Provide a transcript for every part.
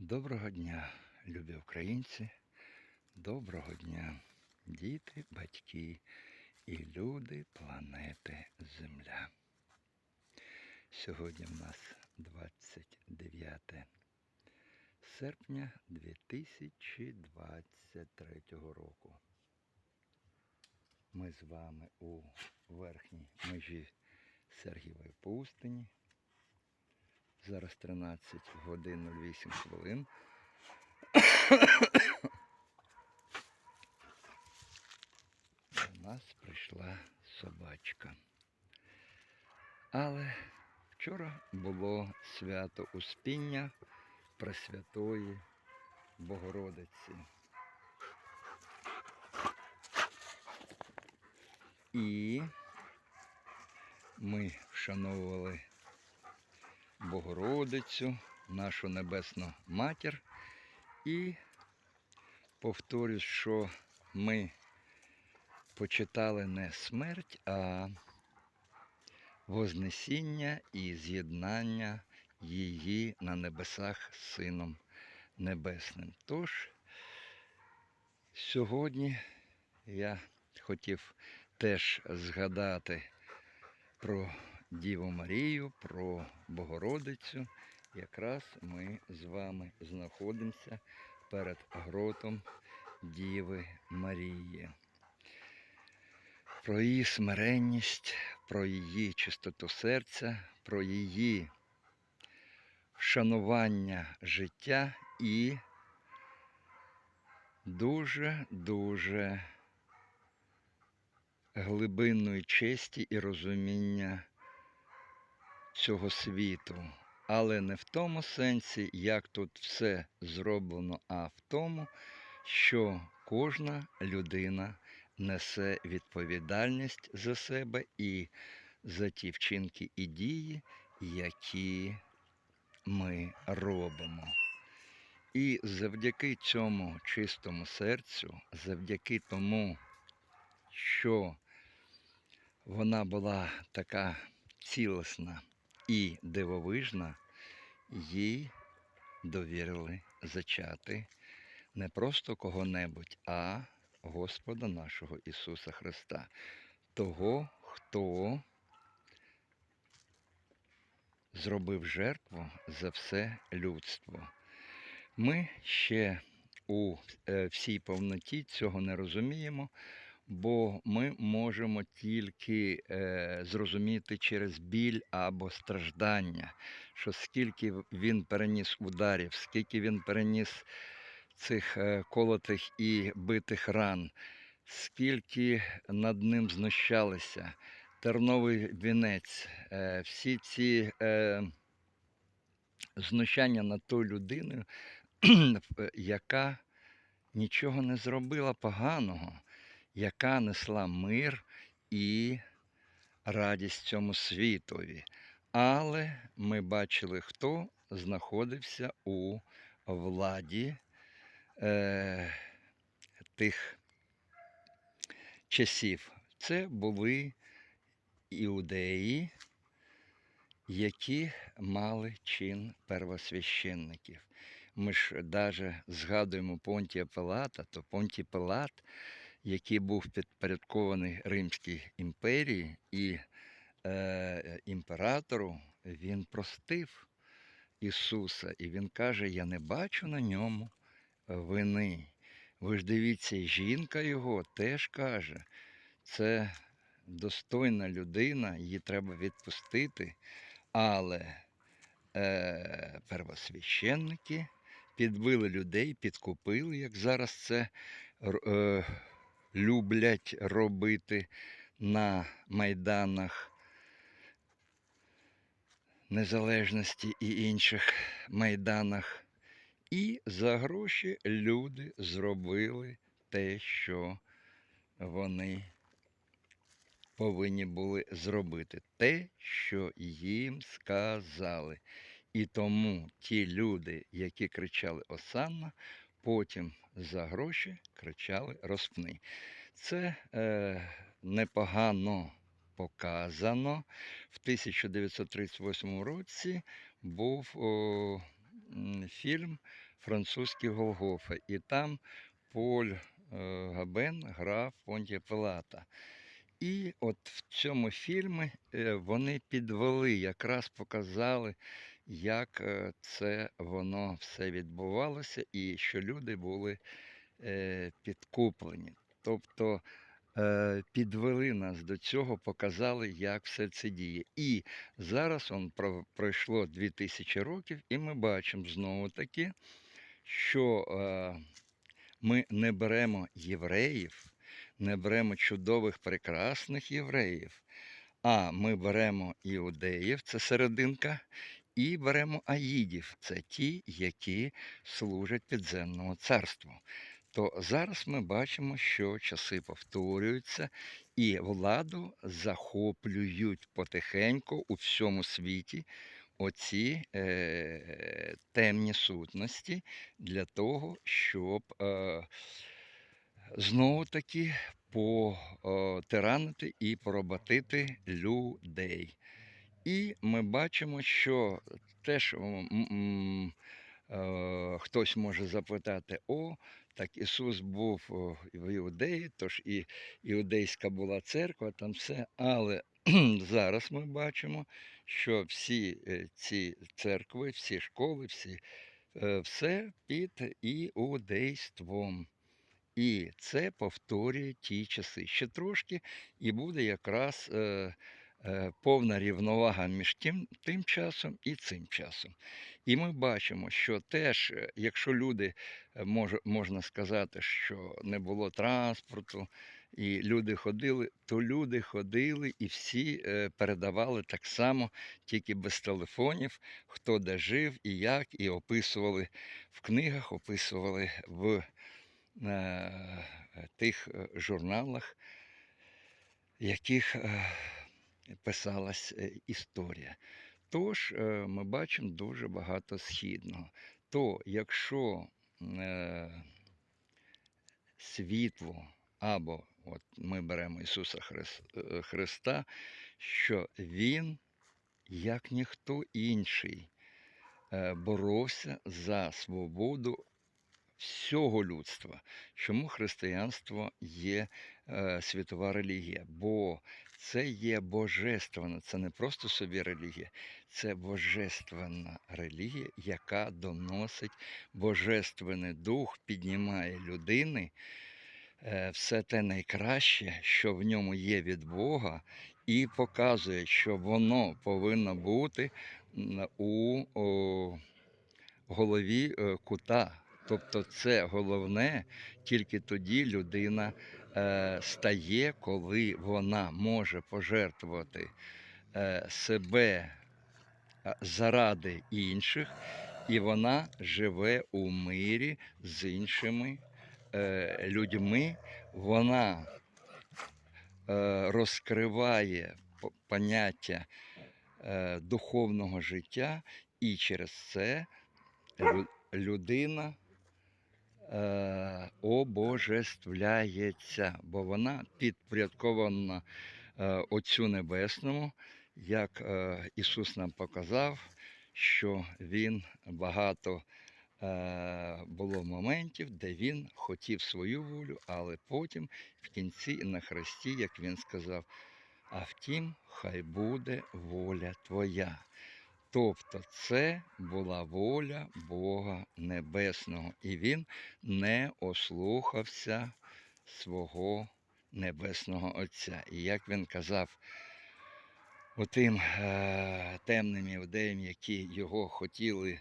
Доброго дня, любі українці. Доброго дня, діти, батьки і люди планети Земля. Сьогодні в нас 29 серпня 2023 року. Ми з вами у верхній межі Сергієвої пустині. Зараз 13 годин 08 хвилин. До нас прийшла собачка. Але вчора було свято Успіння Пресвятої Богородиці. І ми вшановували Богородицю, нашу Небесну Матір. І повторюсь, що ми почитали не смерть, а Вознесіння і з'єднання її на небесах з Сином Небесним. Тож, сьогодні я хотів теж згадати про Діву Марію, про Богородицю. Якраз ми з вами знаходимося перед гротом Діви Марії. Про її смиренність, про її чистоту серця, про її вшанування життя і дуже-дуже глибинної честі і розуміння цього світу. Але не в тому сенсі, як тут все зроблено, а в тому, що кожна людина несе відповідальність за себе і за ті вчинки і дії, які ми робимо. І завдяки цьому чистому серцю, завдяки тому, що вона була така цілісна і дивовижна, їй довірили зачати не просто кого-небудь, а Господа нашого Ісуса Христа, того, хто зробив жертву за все людство. Ми ще у е, всій повноті цього не розуміємо, бо ми можемо тільки е, зрозуміти через біль або страждання, що скільки він переніс ударів, скільки він переніс цих е, колотих і битих ран, скільки над ним знущалися, терновий вінець, е, всі ці е, знущання над тою людиною, яка нічого не зробила поганого, яка несла мир і радість цьому світові. Але ми бачили, хто знаходився у владі е, тих часів. Це були іудеї, які мали чин первосвященників. Ми ж навіть згадуємо Понтія Пилата, то Понтій Пилат, який був підпорядкований Римській імперії і е, імператору, він простив Ісуса, і він каже: Я не бачу на ньому вини. Ви ж дивіться, жінка його теж каже, це достойна людина, її треба відпустити. Але е, первосвященники підбили людей, підкупили, як зараз це е, люблять робити на майданах незалежності і інших майданах. І за гроші люди зробили те, що вони повинні були зробити. Те, що їм сказали. І тому ті люди, які кричали Осанна, потім за гроші кричали Розпни. Це е, непогано показано. В 1938 році був о, фільм Французький Голгофа. І там Поль е, Габен грав Понтія Пилата. І от в цьому фільмі е, вони підвели, якраз показали, як е, це воно все відбувалося, і що люди були е, підкуплені. Тобто е, підвели нас до цього, показали, як все це діє. І зараз он пройшло 2000 років, і ми бачимо знову таки, що ми не беремо євреїв, не беремо чудових, прекрасних євреїв, а ми беремо іудеїв, це серединка, і беремо аїдів, це ті, які служать підземному царству. То зараз ми бачимо, що часи повторюються, і владу захоплюють потихеньку у всьому світі оці е, темні сутності для того, щоб е, знову таки потиранити і поработити людей. І ми бачимо, що теж е, хтось може запитати: о, так Ісус був в Іудеї, тож і іудейська була церква, там все. Але зараз ми бачимо, що всі е, ці церкви, всі школи, всі, е, все під іудейством. І це повторює ті часи. Ще трошки, і буде якраз повна рівновага між тим, тим часом і цим часом. І ми бачимо, що теж, е, якщо люди, е, мож, можна сказати, що не було транспорту, і люди ходили, то люди ходили і всі е, передавали так само, тільки без телефонів, хто де жив і як, і описували в книгах, описували в е, тих е, журналах, яких е, писалась е, історія. Тож е, ми бачимо дуже багато східного. То якщо е, світло або от ми беремо Ісуса е, Христа, що Він, як ніхто інший, боровся за свободу всього людства. Чому християнство є е, світова релігія? Бо це є божественна, це не просто собі релігія, це божественна релігія, яка доносить божественний дух, піднімає людини е, все те найкраще, що в ньому є від Бога, і показує, що воно повинно бути у голові е, кута. Тобто це головне, тільки тоді людина е, стає, коли вона може пожертвувати е, себе е, заради інших, і вона живе у мирі з іншими е, людьми. Вона е, розкриває поняття е, духовного життя, і через це людина е, обожествляється, бо вона підпорядкована е, Отцю Небесному, як е, Ісус нам показав, що Він багато е, було моментів, де Він хотів свою волю, але потім в кінці на хресті, як Він сказав, а втім, хай буде воля Твоя. Тобто це була воля Бога Небесного, і він не ослухався свого Небесного Отця. І як він казав отим е, темним іудеям, які його хотіли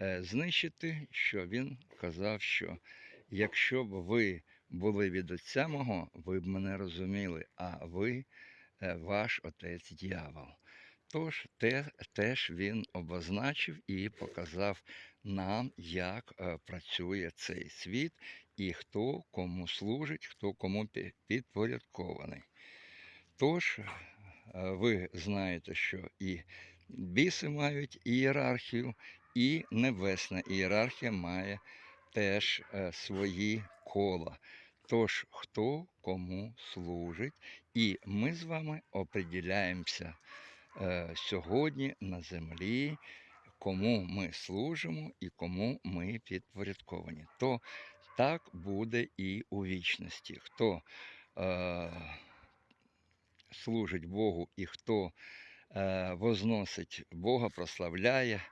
е, знищити, що він казав, що якщо б ви були від Отця мого, ви б мене розуміли, а ви е, ваш отець дьявол. Тож те, теж він обозначив і показав нам, як е, працює цей світ і хто кому служить, хто кому підпорядкований. Тож, е, ви знаєте, що і біси мають ієрархію, і небесна ієрархія має теж е, свої кола. Тож, хто кому служить, і ми з вами определяємося сьогодні на землі, кому ми служимо і кому ми підпорядковані. То так буде і у вічності. Хто е, служить Богу і хто е, возносить Бога, прославляє,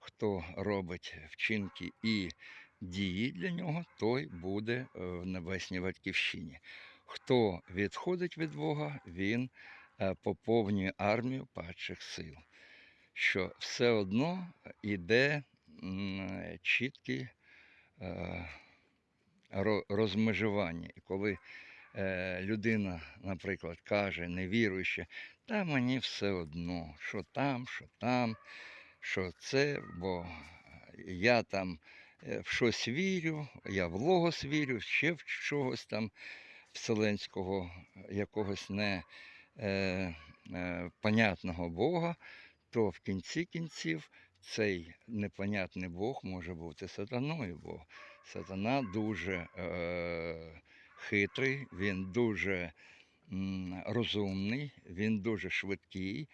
хто робить вчинки і дії для нього, той буде е, в небесній батьківщині. Хто відходить від Бога, він е, поповнює армію падших сил. Що все одно йде чіткі е, розмежування. І коли е, людина, наприклад, каже, невіруючи, та мені все одно, що там, що там, що це, бо я там е, в щось вірю, я в логос вірю, ще в чогось там вселенського, якогось не е, е, понятного Бога, то в кінці кінців цей непонятний Бог може бути сатаною, бо сатана дуже е, хитрий, він дуже м, розумний, він дуже швидкий,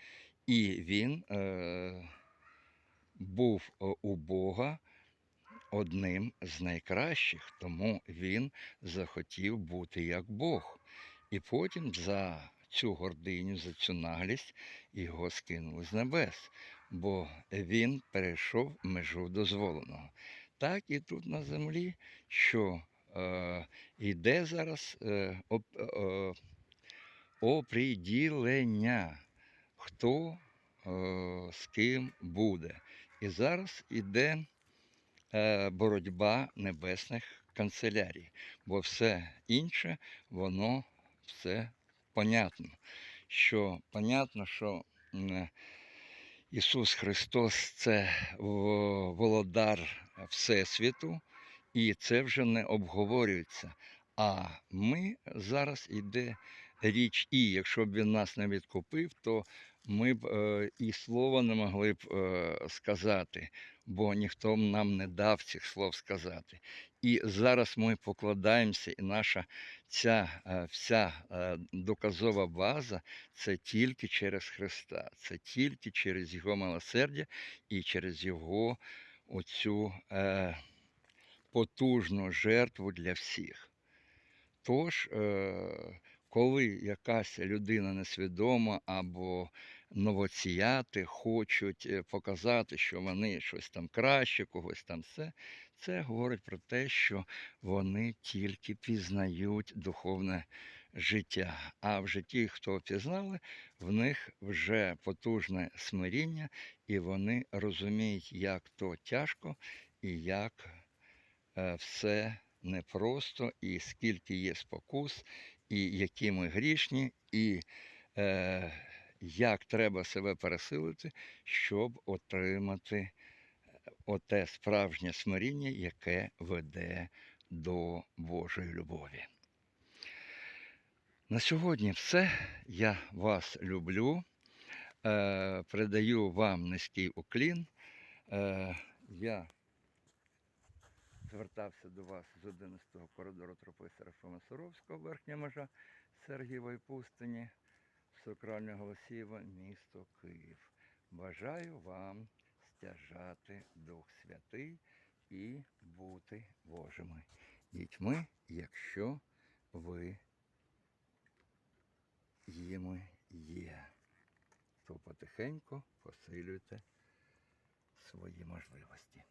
і він е, був е, у Бога одним з найкращих, тому він захотів бути як Бог. І потім за цю гординю, за цю наглість його скинули з небес, бо він перейшов межу дозволеного. Так і тут на землі, що е, йде зараз е, оп, е, оприділення, хто е, з ким буде. І зараз іде е, боротьба небесних канцелярій, бо все інше, воно все понятно. Що понятно, що Ісус Христос це володар Всесвіту, і це вже не обговорюється. А ми зараз йде річ, і якщо б він нас не відкупив, то ми б е, і слова не могли б е, сказати, бо ніхто нам не дав цих слов сказати. І зараз ми покладаємося, і наша ця е, вся е, доказова база це тільки через Христа, це тільки через Його милосердя і через Його оцю е, потужну жертву для всіх. Тож, е, коли якась людина несвідома або новоціяти хочуть е, показати, що вони щось там краще, когось там все, це говорить про те, що вони тільки пізнають духовне життя. А в житті, хто пізнали, в них вже потужне смиріння, і вони розуміють, як то тяжко і як е, все непросто, і скільки є спокус, і які ми грішні, і е, як треба себе пересилити, щоб отримати оте справжнє смиріння, яке веде до Божої любові. На сьогодні все. Я вас люблю. Е, передаю вам низький уклін. Е, я звертався до вас з 11-го коридору тропи Серафима Суровського, верхня межа Сергієвої пустині, Сокральне Голосієва, місто Київ. Бажаю вам стяжати Дух Святий і бути Божими дітьми, якщо ви їми є, то потихеньку посилюйте свої можливості.